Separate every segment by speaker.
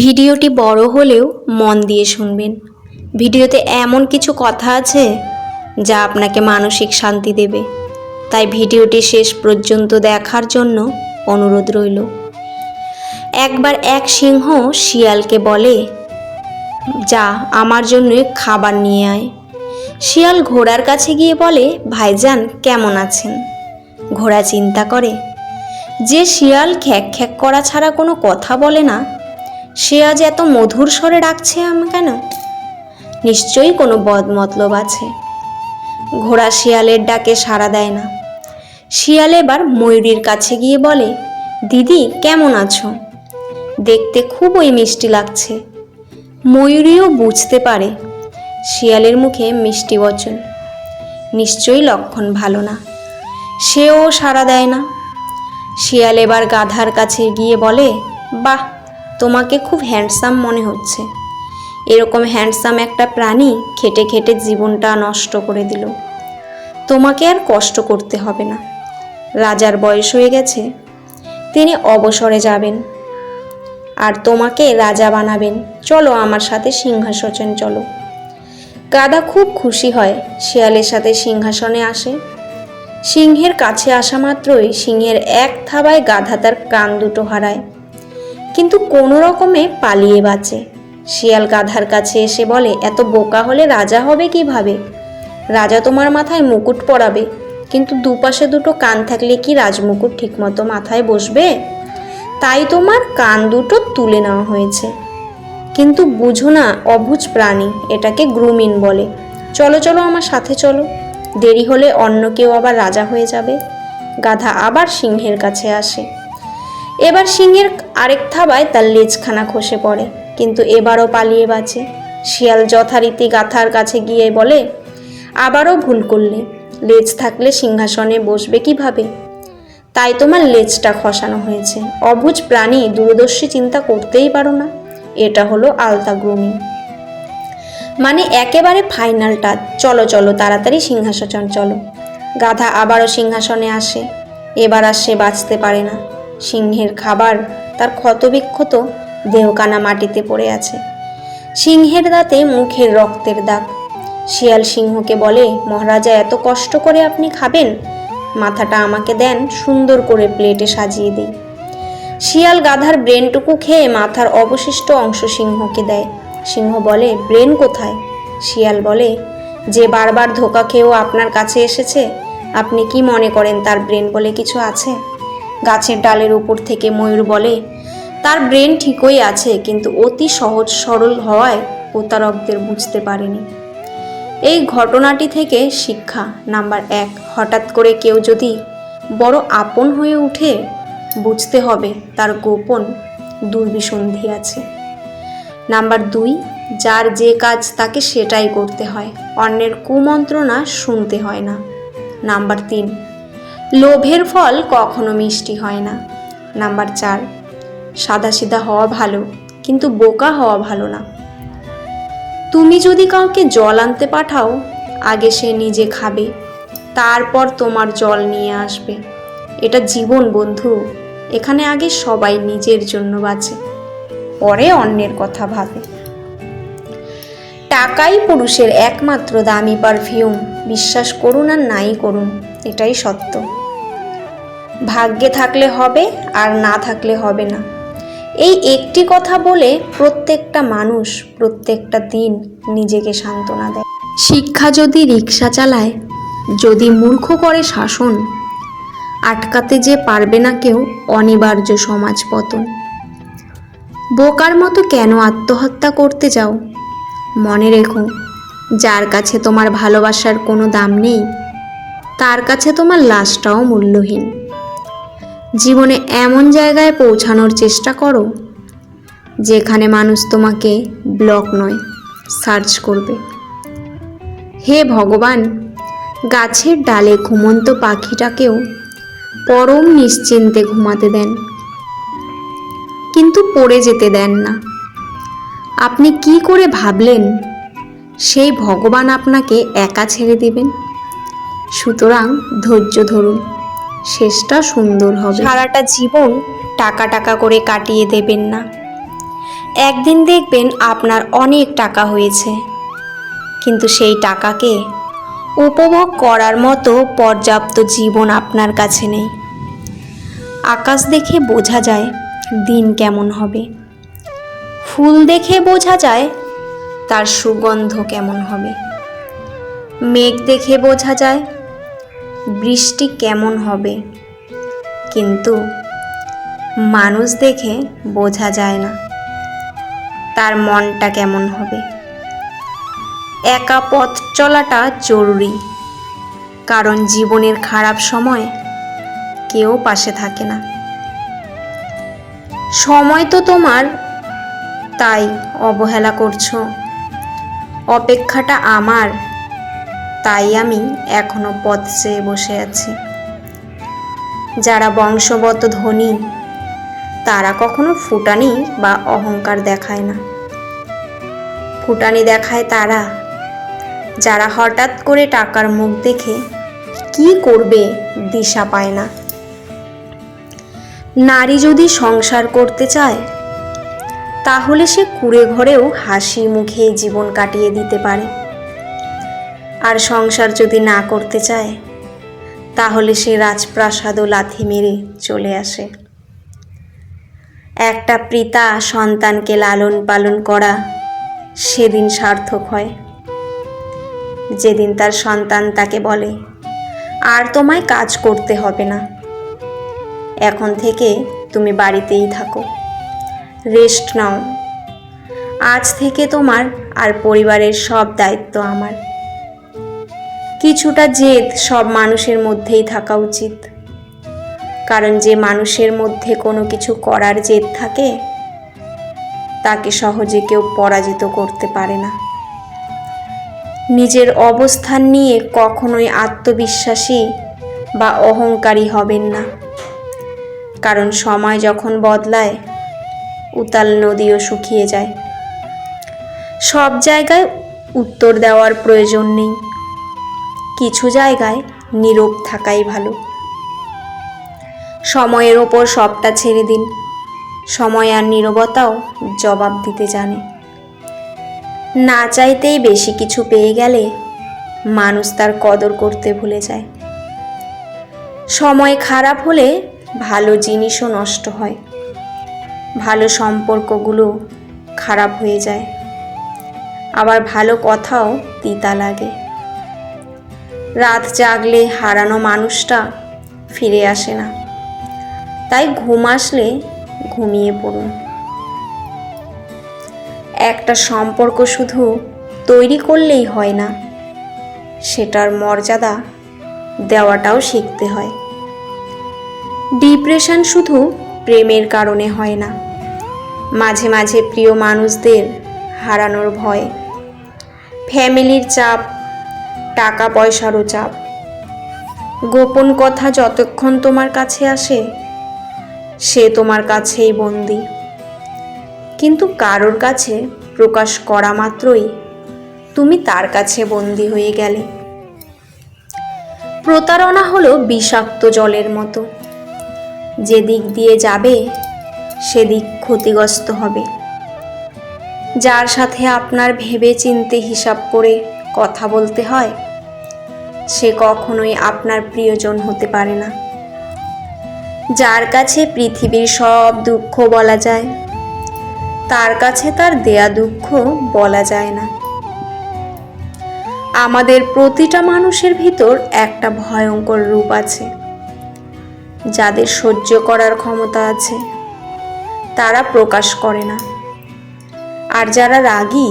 Speaker 1: ভিডিওটি বড় হলেও মন দিয়ে শুনবেন। ভিডিওতে এমন কিছু কথা আছে যা আপনাকে মানসিক শান্তি দেবে। তাই ভিডিওটি শেষ পর্যন্ত দেখার জন্য অনুরোধ রইল। একবার এক সিংহ শিয়ালকে বলে, যা আমার জন্য খাবার নিয়ে আয়। শিয়াল ঘোড়ার কাছে গিয়ে বলে, ভাইজান, কেমন আছেন? ঘোড়া চিন্তা করে, যে শিয়াল খ্যাক খ্যাক করা ছাড়া কোনো কথা বলে না সে আজ এত মধুর স্বরে ডাকছে আমি কেন? নিশ্চয়ই কোনো বদ মতলব আছে। ঘোড়া শিয়ালের ডাকে সাড়া দেয় না। শিয়াল এবার ময়ূরীর কাছে গিয়ে বলে, দিদি, কেমন আছো? দেখতে খুবই মিষ্টি লাগছে। ময়ূরীও বুঝতে পারে শিয়ালের মুখে মিষ্টি বচন। নিশ্চয়ই লক্ষণ ভালো না। সেও সাড়া দেয় না। শিয়াল এবার গাধার কাছে গিয়ে বলে, বাহ তোমাকে খুব হ্যান্ডসাম মনে হচ্ছে। এরকম হ্যান্ডসাম একটা প্রাণী খেটে খেটে জীবনটা নষ্ট করে দিল। তোমাকে আর কষ্ট করতে হবে না। রাজার বয়স হয়ে গেছে, তিনি অবসরে যাবেন। আর তোমাকে রাজা বানাবেন। চলো আমার সাথে সিংহাসন চলো। গাদা খুব খুশি হয় শিয়ালের সাথে সিংহাসনে আসে। সিংহের কাছে আসা মাত্রই সিংহের এক থাবায় গাধা তার কান দুটো হারায়। কিন্তু কোনো রকমে পালিয়ে বাঁচে। শিয়াল গাধার কাছে এসে বলে, এত বোকা হলে রাজা হবে কীভাবে? রাজা তোমার মাথায় মুকুট পরাবে, কিন্তু দুপাশে দুটো কান থাকলে কি রাজমুকুট ঠিকমতো মাথায় বসবে? তাই তোমার কান দুটো তুলে নেওয়া হয়েছে। কিন্তু বুঝো না, অবুঝ প্রাণী, এটাকে গ্রুমিন বলে। চলো চলো, আমার সাথে চলো। দেরি হলে অন্য কেউ আবার রাজা হয়ে যাবে। গাধা আবার সিংহের কাছে আসে। এবার সিংহের আরেক থাবায় তার লেজখানা খসে পড়ে, কিন্তু এবারও পালিয়ে বাঁচে। শিয়াল যথারীতি গাথার কাছে গিয়ে বলে, আবারও ভুল করলে। লেজ থাকলে সিংহাসনে বসবে কীভাবে? তাই তোমার লেজটা খসানো হয়েছে। অবুঝ প্রাণী দূরদর্শী চিন্তা করতেই পারো না। এটা হলো আলতা গ্রুমিং। মানে একেবারে ফাইনাল টাচ। চলো চলো, তাড়াতাড়ি সিংহাসন চলো। গাধা আবারও সিংহাসনে আসে। এবার আর সে বাঁচতে পারে না। সিংহের খাবার, তার ক্ষতবিক্ষত দেহকানা মাটিতে পড়ে আছে। সিংহের দাঁতে মুখের রক্তের দাগ। শিয়াল সিংহকে বলে, মহারাজা, এত কষ্ট করে আপনি খাবেন? মাথাটা আমাকে দেন, সুন্দর করে প্লেটে সাজিয়ে দিই। শিয়াল গাধার ব্রেনটুকু খেয়ে মাথার অবশিষ্ট অংশ সিংহকে দেয়। সিংহ বলে, ব্রেন কোথায়? শিয়াল বলে, যে বারবার ধোকা খেয়েও আপনার কাছে এসেছে, আপনি কি মনে করেন তার ব্রেন বলে কিছু আছে? গাছের ডালের উপর থেকে ময়ূর বলে, তার ব্রেন ঠিকই আছে, কিন্তু অতি সহজ, সরল হওয়ায় প্রতারকদের বুঝতে পারেনি। এই ঘটনাটি থেকে শিক্ষা নাম্বার এক। হঠাৎ করে কেউ যদি বড় আপন হয়ে উঠে, বুঝতে হবে তার গোপন দুর্বিসন্ধি আছে। নাম্বার দুই, যার যে কাজ তাকে সেটাই করতে হয়, অন্যের কুমন্ত্রণা শুনতে হয় না। নাম্বার তিন লোভের ফল কখনো মিষ্টি হয় না। নাম্বার চার, সাদাসিধা হওয়া ভালো, কিন্তু বোকা হওয়া ভালো না। তুমি যদি কাউকে জল আনতে পাঠাও, আগে সে নিজে খাবে, তারপর তোমার জল নিয়ে আসবে। এটা জীবন বন্ধু, এখানে আগে সবাই নিজের জন্য বাঁচে, পরে অন্যের কথা ভাবে। টাকাই পুরুষের একমাত্র দামি পারফিউম, বিশ্বাস করুন আর নাই করুন, এটাই সত্য। ভাগ্যে থাকলে হবে আর না থাকলে হবে না। এই একটি কথা বলে প্রত্যেকটা মানুষ প্রত্যেকটা দিন নিজেকে সান্ত্বনা দেয়। শিক্ষা যদি রিক্সা চালায়, যদি মূর্খ করে শাসন, আটকাতে যে পারবে না কেউ অনিবার্য সমাজ পতন। বোকার মতো কেন আত্মহত্যা করতে যাও? মনে রেখো, যার কাছে তোমার ভালোবাসার কোনো দাম নেই, তার কাছে তোমার লাশটাও মূল্যহীন। জীবনে এমন জায়গায় পৌঁছানোর চেষ্টা করো, যেখানে মানুষ তোমাকে ব্লক নয়, সার্চ করবে। হে ভগবান, গাছের ডালে ঘুমন্ত পাখিটাকেও পরম নিশ্চিন্তে ঘুমাতে দেন। কিন্তু পড়ে যেতে দেন না। আপনি কি করে ভাবলেন, সেই ভগবান আপনাকে একা ছেড়ে দেবেন? সুতরাং ধৈর্য ধরুন। শেষটা সুন্দর হবে। সারাটা জীবন টাকা টাকা করে কাটিয়ে দেবেন না। একদিন দেখবেন আপনার অনেক টাকা হয়েছে। কিন্তু সেই টাকাকে উপভোগ করার মতো পর্যাপ্ত জীবন আপনার কাছে নেই। আকাশ দেখে বোঝা যায় দিন কেমন হবে। ফুল দেখে বোঝা যায় তার সুগন্ধ কেমন হবে। মেঘ দেখে বোঝা যায় বৃষ্টি কেমন হবে? কিন্তু মানুষ দেখে বোঝা যায় না তার মনটা কেমন হবে। একা পথ চলাটা জরুরি, কারণ জীবনের খারাপ সময় কেউ পাশে থাকে না। সময় তো তোমার, তাই অবহেলা করছ। অপেক্ষাটা আমার তাই আমি এখনও পথ চেয়ে বসে আছি। যারা বংশগত ধনী, তারা কখনো ফুটানি বা অহংকার দেখায় না। ফুটানি দেখায় তারা, যারা হঠাৎ করে টাকার মুখ দেখে কি করবে দিশা পায় না। নারী যদি সংসার করতে চায়, তাহলে সে কুড়ে ঘরেও হাসি মুখে জীবন কাটিয়ে দিতে পারে। আর সংসার যদি না করতে চায়, তাহলে সে রাজপ্রাসাদও লাথি মেরে চলে আসে। একটা পিতা সন্তানকে লালন পালন করা সেদিন সার্থক হয়। যেদিন তার সন্তান তাকে বলে, আর তোমায় কাজ করতে হবে না। এখন থেকে তুমি বাড়িতেই থাকো। রেস্ট নাও। আজ থেকে তোমার আর পরিবারের সব দায়িত্ব আমার। কিছুটা জেদ সব মানুষের মধ্যেই থাকা উচিত। কারণ যে মানুষের মধ্যে কোনো কিছু করার জেদ থাকে, তাকে সহজে কেউ পরাজিত করতে পারে না। নিজের অবস্থান নিয়ে কখনোই আত্মবিশ্বাসী বা অহংকারী হবেন না। কারণ সময় যখন বদলায়, উতাল নদীও শুকিয়ে যায়। সব জায়গায় উত্তর দেওয়ার প্রয়োজন নেই। কিছু জায়গায় নীরব থাকাই ভালো। সময়ের ওপর সবটা ছেড়ে দিন। সময় আর নীরবতাও জবাব দিতে জানে। না চাইতেই বেশি কিছু পেয়ে গেলে মানুষ তার কদর করতে ভুলে যায়। সময় খারাপ হলে ভালো জিনিসও নষ্ট হয়। ভালো সম্পর্কগুলো খারাপ হয়ে যায়। আবার ভালো কথাও তিতা লাগে। রাত জাগলে হারানো মানুষটা ফিরে আসে না। তাই ঘুম আসলে ঘুমিয়ে পড়ুন। একটা সম্পর্ক শুধু তৈরি করলেই হয় না, সেটার মর্যাদা দেওয়াটাও শিখতে হয়। ডিপ্রেশন শুধু প্রেমের কারণে হয় না, মাঝে মাঝে প্রিয় মানুষদের হারানোর ভয়, ফ্যামিলির চাপ টাকা পয়সারও চাপ গোপন কথা যতক্ষণ তোমার কাছে আসে, সে তোমার কাছেই বন্দি। কিন্তু কারোর কাছে প্রকাশ করা মাত্রই তুমি তার কাছে বন্দি হয়ে গেলে। প্রতারণা হলো বিষাক্ত জলের মতো। যে দিক দিয়ে যাবে, সেদিক ক্ষতিগ্রস্ত হবে। যার সাথে আপনার ভেবে চিনতে হিসাব করে কথা বলতে হয় সে কখনোই আপনার প্রিয়জন হতে পারে না। যার কাছে পৃথিবীর সব দুঃখ বলা যায়, তার কাছে তার দেয়া দুঃখ বলা যায় না। আমাদের প্রতিটা মানুষের ভিতর একটা ভয়ঙ্কর রূপ আছে, যাদের সহ্য করার ক্ষমতা আছে, তারা প্রকাশ করে না। আর যারা রাগী,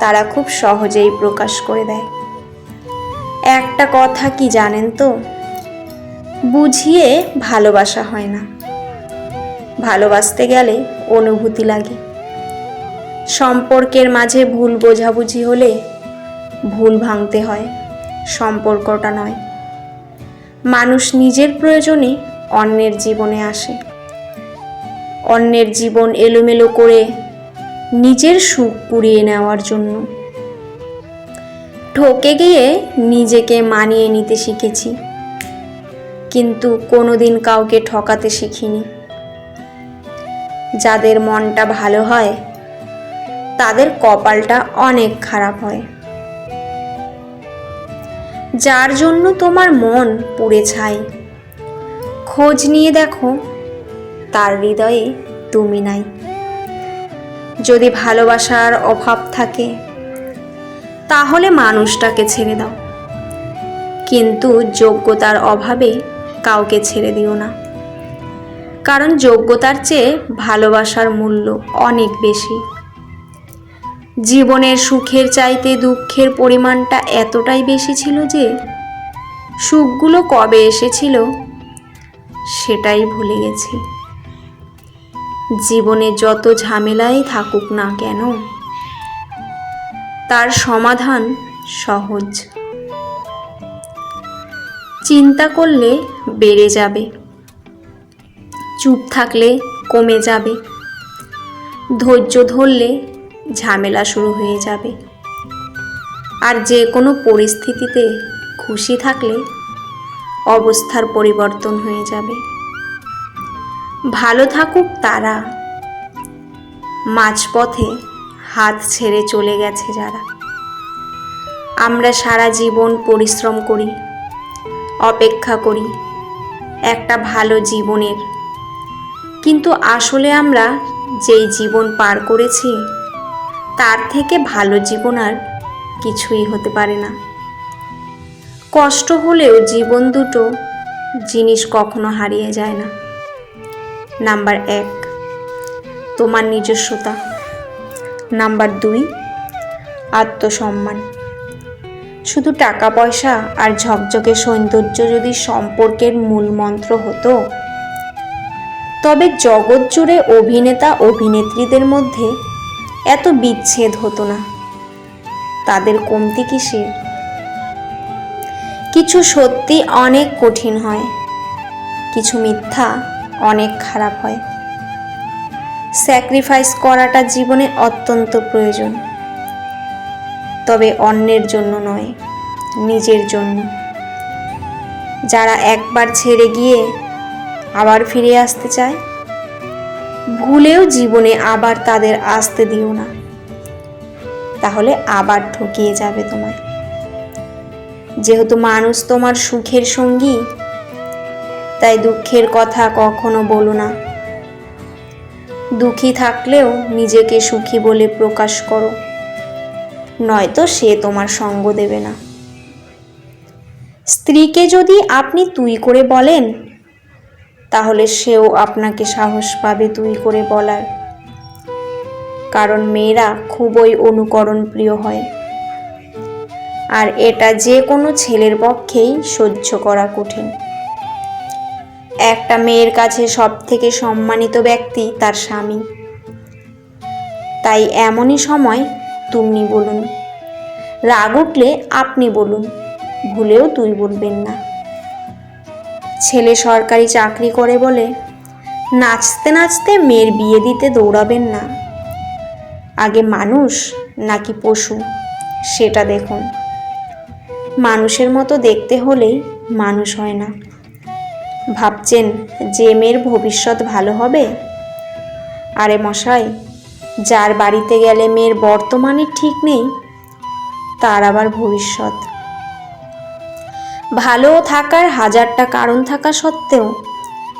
Speaker 1: তারা খুব সহজেই প্রকাশ করে দেয়। একটা কথা কি জানেন তো? বুঝিয়ে ভালোবাসা হয় না। ভালোবাসতে গেলে অনুভূতি লাগে। সম্পর্কের মাঝে ভুল বোঝাবুঝি হলে ভুল ভাঙতে হয়, সম্পর্কটা নয়। মানুষ নিজের প্রয়োজনে অন্যের জীবনে আসে। অন্যের জীবন এলোমেলো করে নিজের সুখ কুড়িয়ে নেওয়ার জন্য। ঠকে গিয়ে নিজেকে মানিয়ে নিতে শিখেছি। কিন্তু কোনোদিন কাউকে ঠকাতে শিখিনি। যাদের মনটা ভালো হয়, তাদের কপালটা অনেক খারাপ হয়। যার জন্য তোমার মন পুড়ে ছাই। খোঁজ নিয়ে দেখো, তার হৃদয়ে তুমি নাই। যদি ভালোবাসার অভাব থাকে তাহলে মানুষটাকে ছেড়ে দাও। কিন্তু যোগ্যতার অভাবে কাউকে ছেড়ে দিও না। কারণ যোগ্যতার চেয়ে ভালোবাসার মূল্য অনেক বেশি। জীবনের সুখের চাইতে দুঃখের পরিমাণটা এতটাই বেশি ছিল যে, সুখগুলো কবে এসেছিল সেটাই ভুলে গেছি। জীবনে যত ঝামেলাই থাকুক না কেন তার সমাধান সহজ। চিন্তা করলে বেড়ে যাবে। চুপ থাকলে কমে যাবে। ধৈর্য ধরলে ঝামেলা শুরু হয়ে যাবে। আর যে কোনো পরিস্থিতিতে খুশি থাকলে অবস্থার পরিবর্তন হয়ে যাবে। ভালো থাকুক তারা। মাঝপথে হাত ছেড়ে চলে গেছে যারা। আমরা সারা জীবন পরিশ্রম করি, অপেক্ষা করি, একটা ভালো জীবনের। কিন্তু আসলে আমরা যেই জীবন পার করেছি, তার থেকে ভালো জীবন আর কিছুই হতে পারে না। কষ্ট হলেও জীবন দুটো জিনিস কখনো হারিয়ে যায় না। নাম্বার এক, তোমার নিজস্বতা। নাম্বার দুই, আত্মসম্মান। শুধু টাকা, পয়সা আর ঝকঝকে সৌন্দর্য যদি সম্পর্কের মূল মন্ত্র হতো, তবে জগৎ জুড়ে অভিনেতা, অভিনেত্রীদের মধ্যে এত বিচ্ছেদ হতো না। তাদের কমতি কিসের কিছু সত্যি অনেক কঠিন হয়, কিছু মিথ্যা অনেক খারাপ হয়। স্যাক্রিফাইস করাটা জীবনে অত্যন্ত প্রয়োজন। তবে অন্যের জন্য নয়, নিজের জন্য। যারা একবার ছেড়ে গিয়ে আবার ফিরে আসতে চায়, ভুলেও জীবনে আবার তাদের আসতে দিও না। তাহলে আবার ঠকিয়ে যাবে তোমায়। যেহেতু মানুষ তোমার সুখের সঙ্গী, তাই দুঃখের কথা কখনো বলো না। দুঃখী থাকলেও নিজেকে সুখী বলে প্রকাশ করো। নয়তো সে তোমার সঙ্গ দেবে না। স্ত্রীকে যদি আপনি তুই করে বলেন, তাহলে সেও আপনাকে সাহস পাবে তুই করে বলার। কারণ মেয়েরা খুবই অনুকরণ প্রিয় হয়। আর এটা যে কোনো ছেলের পক্ষেই সহ্য করা কঠিন। একটা মেয়ের কাছে সব থেকে সম্মানিত ব্যক্তি তার স্বামী। তাই এমনই সময় তুমি বলুন। রাগ উঠলে আপনি বলুন, ভুলেও তুই বলবেন না। ছেলে সরকারি চাকরি করে বলে, নাচতে নাচতে মেয়ের বিয়ে দিতে দৌড়াবেন না। আগে মানুষ নাকি পশু, সেটা দেখুন। মানুষের মতো দেখতে হলেই মানুষ হয় না। ভাবছেন, যে মেয়ের ভবিষ্যৎ ভালো হবে? আরে মশাই, যার বাড়িতে গেলে মেয়ের বর্তমানে ঠিক নেই, তার আবার ভবিষ্যৎ। ভালো থাকার হাজারটা কারণ থাকা সত্ত্বেও,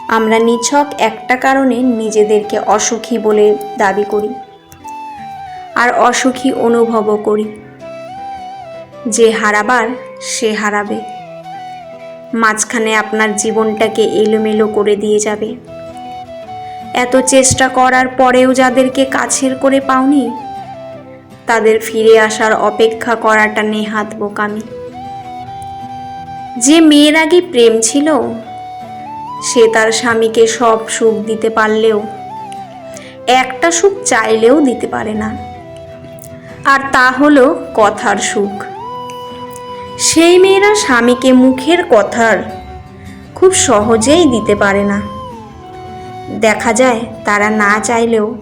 Speaker 1: আমরা নিছক একটা কারণে নিজেদেরকে অসুখী বলে দাবি করি, আর অসুখী অনুভবও করি। যে হারাবার, সে হারাবে। মাঝখানে আপনার জীবনটাকে এলোমেলো করে দিয়ে যাবে। এত চেষ্টা করার পরেও যাদেরকে কাছের করে পাওনি, তাদের ফিরে আসার অপেক্ষা করাটা নেহাত বোকামি। যে মেয়ের আগে প্রেম ছিল, সে তার স্বামীকে সব সুখ দিতে পারলেও, একটা সুখ চাইলেও দিতে পারে না। আর তা হলো কথার সুখ। সেই মেয়েরা স্বামীকে মুখের কথার খুব সহজেই দিতে পারে না। দেখা যায় তারা না চাইলেও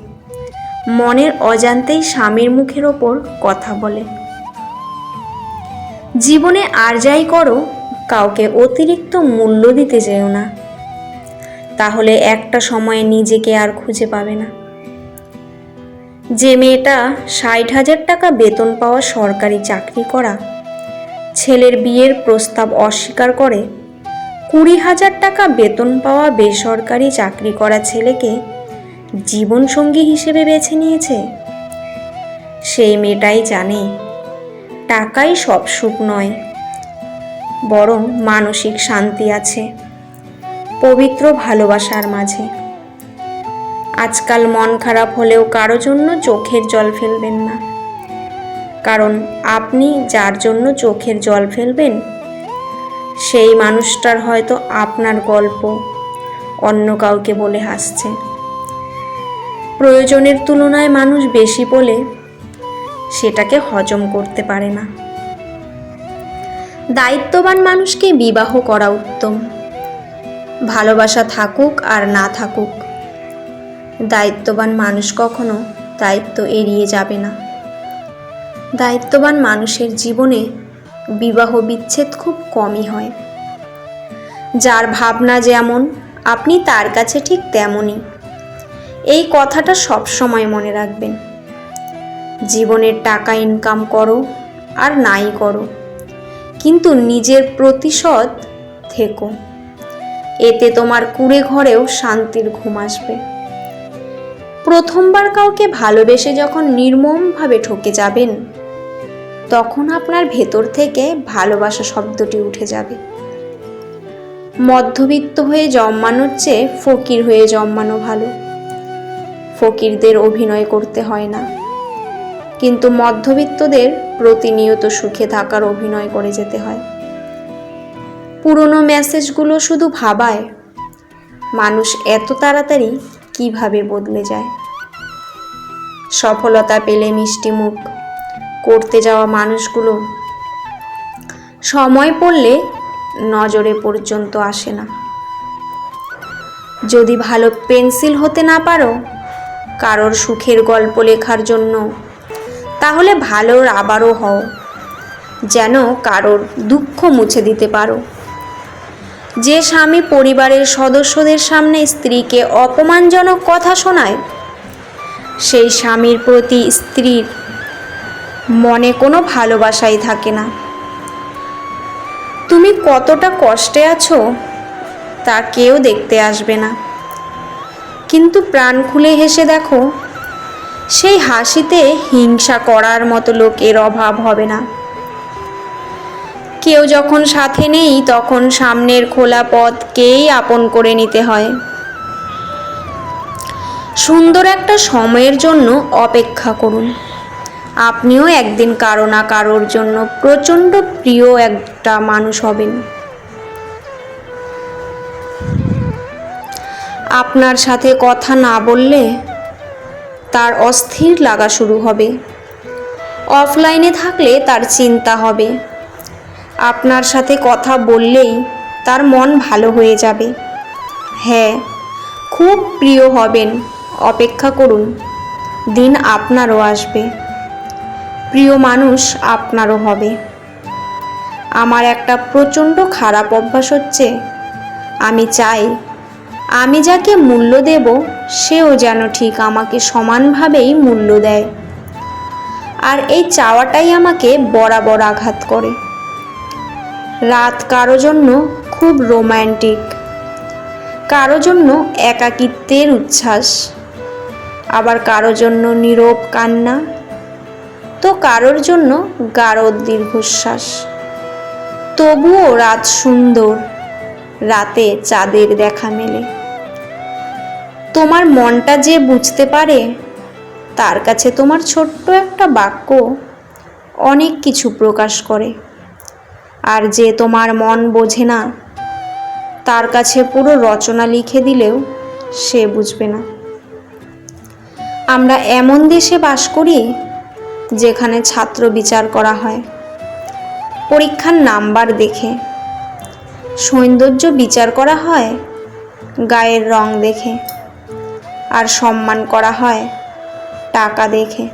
Speaker 1: মনের অজান্তেই স্বামীর মুখের ওপর কথা বলে। জীবনে আর যাই করো, কাউকে অতিরিক্ত মূল্য দিতে যেও না। তাহলে একটা সময়ে নিজেকে আর খুঁজে পাবে না। যে মেয়েটা ষাট হাজার টাকা বেতন পাওয়া সরকারি চাকরি করা ছেলের বিয়ের প্রস্তাব অস্বীকার করে, কুড়ি হাজার টাকা বেতন পাওয়া বেসরকারি চাকরি করা ছেলেকে জীবনসঙ্গী হিসেবে বেছে নিয়েছে। সেই মেয়েটাই জানে, টাকাই সব সুখ নয়, বরং মানসিক শান্তি আছে, পবিত্র ভালোবাসার মাঝে। আজকাল মন খারাপ হলেও কারও জন্য চোখের জল ফেলবেন না। কারণ আপনি যার জন্য চোখের জল ফেলবেন, সেই মানুষটার হয়তো আপনার গল্প অন্য কাউকে বলে হাসছে। প্রয়োজনের তুলনায় মানুষ বেশি বলে সেটাকে হজম করতে পারে না। দায়িত্ববান মানুষকে বিবাহ করা উত্তম। ভালোবাসা থাকুক আর না থাকুক, দায়িত্ববান মানুষ কখনো দায়িত্ব এড়িয়ে যাবে না। দায়িত্ববান মানুষের জীবনে বিবাহ বিচ্ছেদ খুব কমই হয়। যার ভাবনা যেমন, আপনি তার কাছে ঠিক তেমনই। এই কথাটা সব সময় মনে রাখবেন। জীবনের টাকা ইনকাম করো আর নাই করো। কিন্তু নিজের প্রতিশোধ থেকো। এতে তোমার কুড়ে ঘরেও শান্তির ঘুম আসবে। প্রথমবার কাউকে ভালোবেসে যখন নির্মমভাবে ঠকে যাবেন তখন আপনার ভেতর থেকে ভালোবাসা শব্দটি উঠে যাবে। মধ্যবিত্ত হয়ে জন্মানোর চেয়ে ফকির হয়ে জন্মানো ভালো। ফকিরদের অভিনয় করতে হয় না। কিন্তু মধ্যবিত্তদের প্রতিনিয়ত সুখে থাকার অভিনয় করে যেতে হয়। পুরনো মেসেজগুলো শুধু ভাবায়। মানুষ এত তাড়াতাড়ি কীভাবে বদলে যায়? সফলতা পেলে মিষ্টি মুখ। করতে যাওয়া মানুষগুলো। সময় পড়লে নজরে পর্যন্ত আসে না। যদি ভালো পেন্সিল হতে না পারো, কারোর সুখের গল্প লেখার জন্য, তাহলে ভালো আবারও হও, যেন কারোর দুঃখ মুছে দিতে পারো। যে স্বামী পরিবারের সদস্যদের সামনে স্ত্রীকে অপমানজনক কথা শোনায়, সেই স্বামীর প্রতি স্ত্রীর মনে কোনো ভালোবাসাই থাকে না। তুমি কতটা কষ্টে আছো, তা কেউ দেখতে আসবে না। কিন্তু প্রাণ খুলে হেসে দেখো, সেই হাসিতে হিংসা করার মতো লোকের অভাব হবে না। কেউ যখন সাথে নেই, তখন সামনের খোলা পথকেই আপন করে নিতে হয়। সুন্দর একটা সময়ের জন্য অপেক্ষা করুন। আপনিও একদিন কারও না কারোর জন্য প্রচণ্ড প্রিয় একটা মানুষ হবেন। আপনার সাথে কথা না বললে তার অস্থির লাগা শুরু হবে। অফলাইনে থাকলে তার চিন্তা হবে। আপনার সাথে কথা বললেই তার মন ভালো হয়ে যাবে। হ্যাঁ খুব প্রিয় হবেন। অপেক্ষা করুন, দিন আপনারও আসবে। প্রিয় মানুষ আপনারও হবে। আমার একটা প্রচণ্ড খারাপ অভ্যাস হচ্ছে। আমি চাই, আমি যাকে মূল্য দেব, সেও যেন ঠিক আমাকে সমানভাবেই মূল্য দেয়। আর এই চাওয়াটাই আমাকে বরাবর আঘাত করে। রাত কারও জন্য খুব রোম্যান্টিক, কারও জন্য একাকিত্বের উচ্ছ্বাস, আবার কারও জন্য নীরব কান্না। তো কারোর জন্য গাঢ় দীর্ঘশ্বাস। তবুও রাত সুন্দর, রাতে চাঁদের দেখা মেলে। তোমার মনটা যে বুঝতে পারে, তার কাছে তোমার ছোট্ট একটা বাক্য অনেক কিছু প্রকাশ করে। আর যে তোমার মন বোঝে না, তার কাছে পুরো রচনা লিখে দিলেও সে বুঝবে না। আমরা এমন দেশে বাস করি যেখানে ছাত্র বিচার করা হয়। পরীক্ষার নাম্বার দেখে। সৌন্দর্য বিচার করা হয় গায়ের রং দেখে। আর সম্মান করা হয় টাকা দেখে।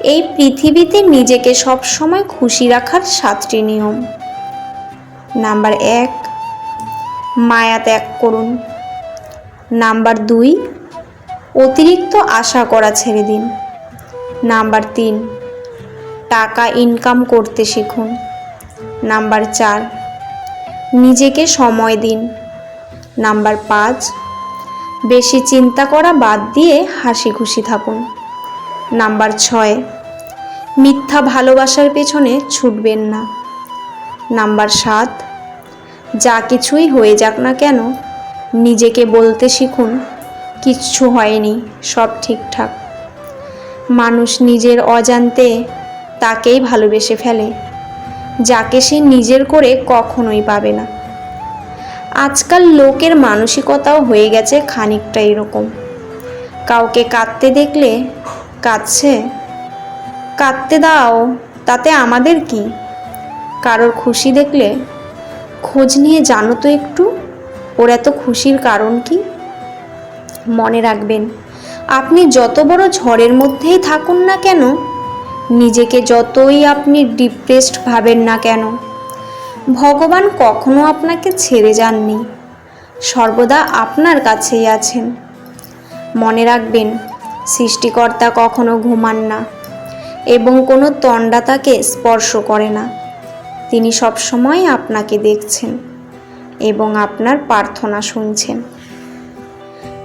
Speaker 1: এই পৃথিবীতে নিজেকে সবসময় খুশি রাখার সাতটি নিয়ম। নাম্বার এক, মায়া ত্যাগ করুন। নাম্বার দুই, অতিরিক্ত আশা করা ছেড়ে দিন। নাম্বার তিন, টাকা ইনকাম করতে শিখুন। নাম্বার চার, নিজেকে সময় দিন। নাম্বার পাঁচ, বেশি চিন্তা করা বাদ দিয়ে হাসি খুশি থাকুন। নাম্বার ছয়, মিথ্যা ভালোবাসার পেছনে ছুটবেন না। নাম্বার সাত, যা কিছুই হয়ে যাক না কেন, নিজেকে বলতে শিখুন, কিচ্ছু হয়নি, সব ঠিকঠাক। মানুষ নিজের অজান্তে তাকেই ভালোবেসে ফেলে, যাকে সে নিজের করে কখনোই পাবে না। আজকাল লোকের মানসিকতাও হয়ে গেছে খানিকটা এরকম। কাউকে কাঁদতে দেখলে, কাঁদছে? কাঁদতে দাও, তাতে আমাদের কি? কারোর খুশি দেখলে, খোঁজ নিয়ে জানো তো একটু, ওর এত খুশির কারণ কি? মনে রাখবেন আপনি যত বড় ঝড়ের মধ্যেই থাকুন না কেন, নিজেকে যতই আপনি ডিপ্রেসড ভাবেন না কেন, ভগবান কখনো আপনাকে ছেড়ে যাননি। সর্বদা আপনার কাছেই আছেন। মনে রাখবেন, সৃষ্টিকর্তা কখনো ঘুমান না এবং কোনো তণ্ডা তাকে স্পর্শ করে না। তিনি সবসময় আপনাকে দেখছেন এবং আপনার প্রার্থনা শুনছেন।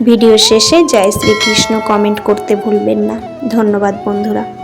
Speaker 1: ভিডিও শেষে জয় শ্রীকৃষ্ণ কমেন্ট করতে ভুলবেন না। ধন্যবাদ বন্ধুরা।